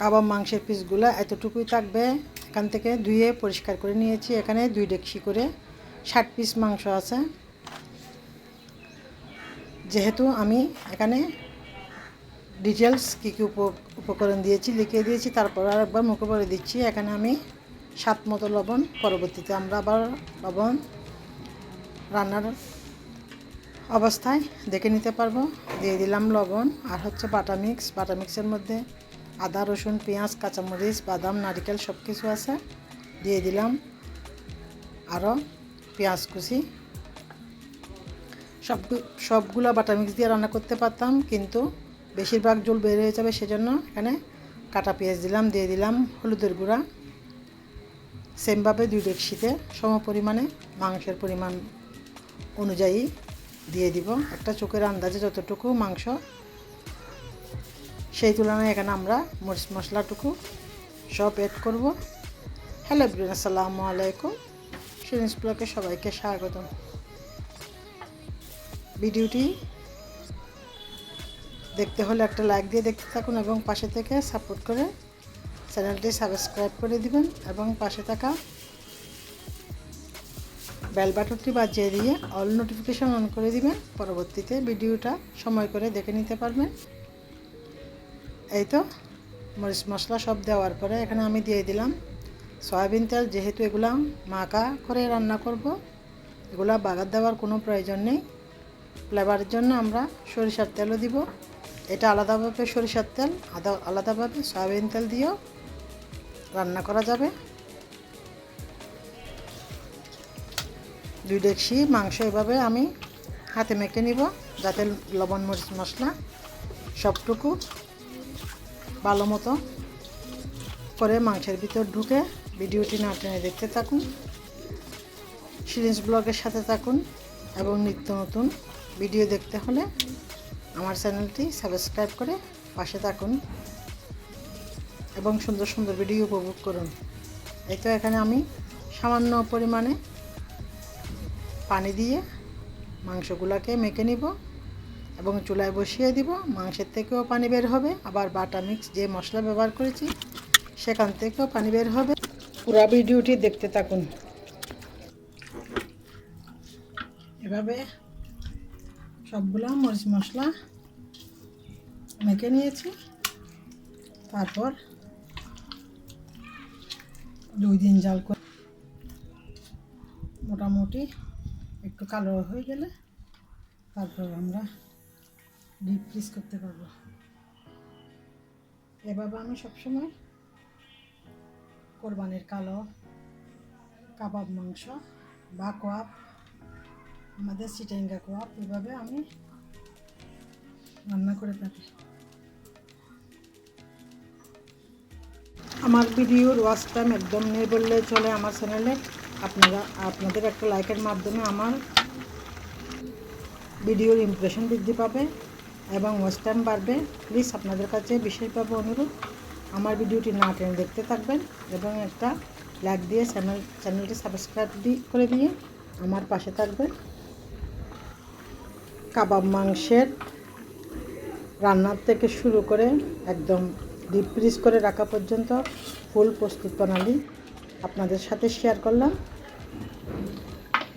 কাবাব মাংসের পিসগুলো এতটুকুই থাকবে। এখান থেকে ধুয়ে পরিষ্কার করে নিয়েছি। এখানে দুই ডেকসি করে ষাট পিস মাংস আছে। যেহেতু আমি এখানে ডিটেলস কী কী উপ উপকরণ দিয়েছি, লিখে দিয়েছি, তারপর আর একবার মুখে পরে দিচ্ছি। এখানে আমি সাত মতো লবণ, পরবর্তীতে আমরা আবার লবণ রান্নার অবস্থায় দেখে নিতে পারব। দিয়ে দিলাম লবণ, আর হচ্ছে বাটা মিক্স বাটা মিক্সের মধ্যে আদা, রসুন, পেঁয়াজ, কাঁচামরিচ, বাদাম, নারিকেল সব কিছু আছে। দিয়ে দিলাম আরও পেঁয়াজ কুচি। সব সবগুলো বাটার মিক্স দিয়ে রান্না করতে পারতাম, কিন্তু বেশিরভাগ জল বের হয়ে যাবে সেজন্য এখানে কাটা পেঁয়াজ দিলাম, দিয়ে দিলাম হলুদের গুঁড়া। সেমভাবে দুই ডেকশিতে সম পরিমাণে মাংসের পরিমাণ অনুযায়ী দিয়ে দিব। একটা চোখের আন্দাজে যতটুকু মাংস সেই তুলনায় এখানে আমরা মরিচ মশলাটুকু সব অ্যাড করব। হ্যালো ব্রিন আসসালামু আলাইকুম। সিরিজ ব্লকে সবাইকে স্বাগত ভিডিওটি দেখতে হলে একটা লাইক দিয়ে দেখতে থাকুন এবং পাশে থেকে সাপোর্ট করে চ্যানেলটি সাবস্ক্রাইব করে দিবেন এবং পাশে থাকা বেল বাটনটি বাজিয়ে দিয়ে অল নোটিফিকেশন অন করে দিবেন। পরবর্তীতে ভিডিওটা সময় করে দেখে নিতে পারবেন। এই তো, মরিচ মশলা সব দেওয়ার পরে এখানে আমি দিয়ে দিলাম সয়াবিন তেল, যেহেতু এগুলা মাখা করে রান্না করব, এগুলা বাগার দেওয়ার কোনো প্রয়োজন নেই। ফ্লেভারের জন্য আমরা সরিষার তেলও দিব। এটা আলাদাভাবে সরিষার তেল, আদা, আলাদাভাবে সয়াবিন তেল দিয়েও রান্না করা যাবে। দুই ডেকসি মাংস এভাবে আমি হাতে মেখে নিব, যাতে লবণ, মরিচ মশলা সবটুকু ভালো মতো করে মাংসের ভিতর ঢুকে ভিডিওটি না টেনে দেখতে থাকুন সিরিজ ব্লগের সাথে থাকুন এবং নিত্য নতুন ভিডিও দেখতে হলে আমার চ্যানেলটি সাবস্ক্রাইব করে পাশে থাকুন এবং সুন্দর সুন্দর ভিডিও উপভোগ করুন। এই তো এখানে আমি সামান্য পরিমাণে পানি দিয়ে মাংসগুলোকে মেখে নিব। এবং চুলায় বসিয়ে দিব। মাংসের থেকেও পানি বের হবে। আবার বাটা মিক্স যে মশলা ব্যবহার করেছি, সেখান থেকেও পানি বের হবে। পুরা ভিডিওটি দেখতে থাকুন। এভাবে সবগুলো মরিচ মশলা মেখে নিয়েছি। তারপর দুই দিন জাল করে মোটামুটি একটু কালো হয়ে গেলে তারপর আমরা ফ্রিজ করতে পারব। এভাবে আমি সবসময় কোরবানির কালো কাবাব মাংস বা কোয়াপ আমাদের চিটেঙ্গা কোয়াপ এভাবে আমি রান্না করে থাকি। আমার ভিডিওর ওয়াচ টাইম একদম নেই বললে চলে আমার চ্যানেলে আপনারা, আপনাদের একটা লাইকের মাধ্যমে আমার ভিডিওর ইমপ্রেশন বৃদ্ধি পাবে। এবং ওয়াচ টাইম বাড়বে প্লিজ আপনাদের কাছে বিশেষভাবে অনুরোধ, আমার ভিডিওটি না টেনে দেখতে থাকবেন এবং একটা লাইক দিয়ে চ্যানেল চ্যানেলটি সাবস্ক্রাইব করে দিয়ে আমার পাশে থাকবেন। কাবাব মাংসের রান্নার থেকে শুরু করে একদম ডিপ ফ্রিজ করে রাখা পর্যন্ত ফুল প্রস্তুত প্রণালী আপনাদের সাথে শেয়ার করলাম।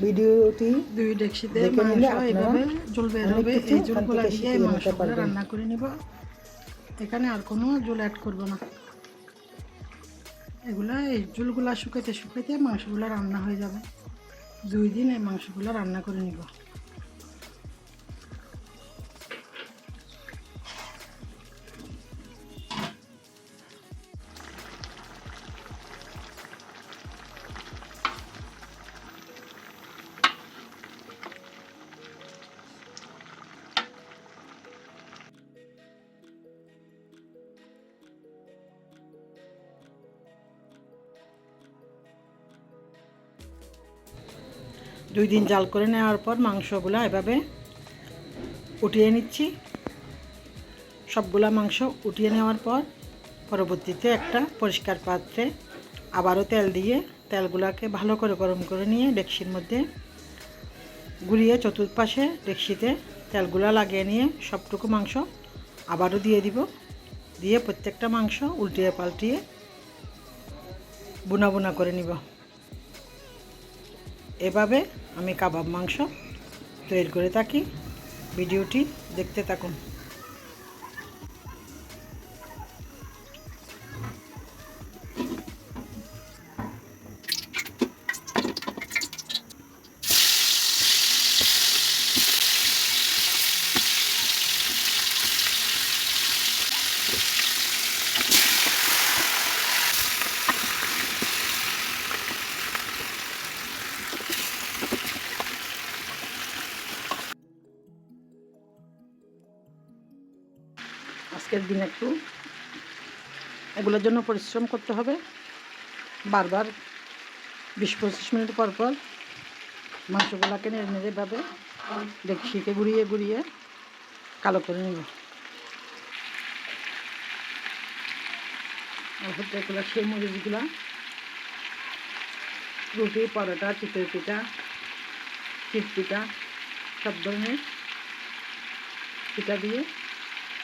ভিডিওটি দুই ডেকসিতে মাংস এইভাবে জল বের হবে এই জলগুলো দিয়ে মাংসগুলো রান্না করে নেব। এখানে আর কোনো জল অ্যাড করব না। এগুলা এই জলগুলা শুকাইতে শুকাইতে মাংসগুলো রান্না হয়ে যাবে। দুই দিন এই মাংসগুলো রান্না করে নিব। দুই দিন জাল করে নেওয়ার পর মাংসগুলো এভাবে উঠিয়ে নিচ্ছি। সবগুলা মাংস উঠিয়ে নেওয়ার পর পরবর্তীতে একটা পরিষ্কার পাত্রে আবারও তেল দিয়ে তেলগুলাকে ভালো করে গরম করে নিয়ে ডেকসির মধ্যে ঘুরিয়ে চতুর্পাশে ডেকসিতে তেলগুলা লাগিয়ে নিয়ে সবটুকু মাংস আবারও দিয়ে দিব। দিয়ে প্রত্যেকটা মাংস উল্টিয়ে পাল্টিয়ে বুনা বুনা করে নিব। এভাবে আমি কাবাব মাংস তৈরি করে থাকি। ভিডিওটি দেখতে থাকুন। আজকের দিন একটু এগুলোর জন্য পরিশ্রম করতে হবে। বারবার বিশ পঁচিশ মিনিট পর পর মাংসগুলোকে নেড়ে নেড়ে ভাবে ডেকচিকে গুঁড়িয়ে গুঁড়িয়ে কালো করে নিব। এগুলো সেই মরিচগুলো, রুটি, পরোটা চিতই পিঠা চিট পিঠা সব ধরনের পিঠা দিয়ে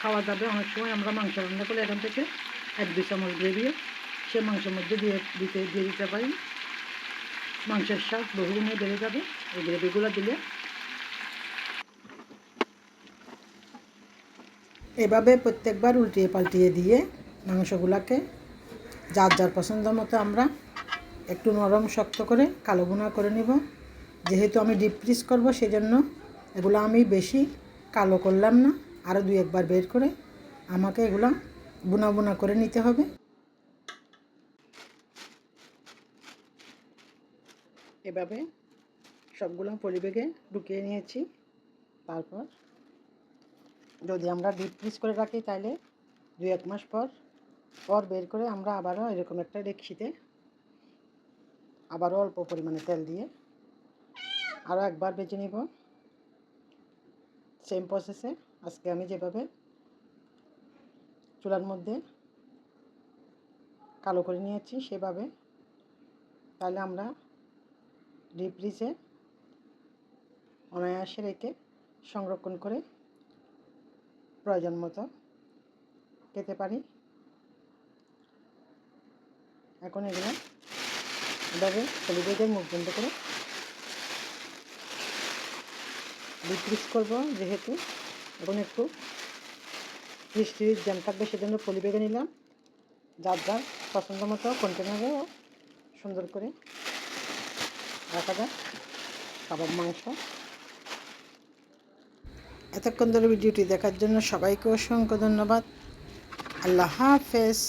খাওয়া যাবে। অনেক সময় আমরা মাংস রান্না করলে এখান থেকে এক দুই চামচ গ্রেভিও সে মাংসের মধ্যে দিয়ে দিতে দিয়ে দিতে পারি। মাংসের স্বাদ বহুগুণে বেড়ে যাবে। এই গ্রেভিগুলো দিলে এভাবে প্রত্যেকবার উল্টিয়ে পাল্টিয়ে দিয়ে মাংসগুলোকে যার যার পছন্দ মতো আমরা একটু নরম, শক্ত করে কালো ভুনা করে নিব। যেহেতু আমি ডিপ ফ্রিজ করব সেই জন্য এগুলো আমি বেশি কালো করলাম না। আরও দুই একবার বের করে আমাকে এগুলো বোনা বোনা করে নিতে হবে। এভাবে সবগুলো পরিবেগে ঢুকিয়ে নিয়েছি। তারপর যদি আমরা ডিপ ফ্রিজ করে রাখি তাহলে দুই এক মাস পর পর বের করে আমরা আবারও এরকম একটা ডেকচিতে আবারও অল্প পরিমাণে তেল দিয়ে আরও একবার বেজে নিব। সেম প্রসেসে আজকে আমি যেভাবে চুলার মধ্যে কালো করে নিয়েছি, সেভাবে তাহলে আমরা ডিপ অনায়াসে রেখে সংরক্ষণ করে প্রয়োজন মতো খেতে পারি। এখন এগুলো এভাবে পলিবেগের মুখ বন্ধ করে ডিপ করব, যেহেতু এখন একটু বৃষ্টির জ্যাম থাকবে সেজন্য পলি বেগে নিলাম। যার যার পছন্দ মতো কন্টেনারে সুন্দর করে রাখা যায়। কাবাব, মাংস। এতক্ষণ ধরে ভিডিওটি দেখার জন্য সবাইকে অসংখ্য ধন্যবাদ। আল্লাহ হাফেজ।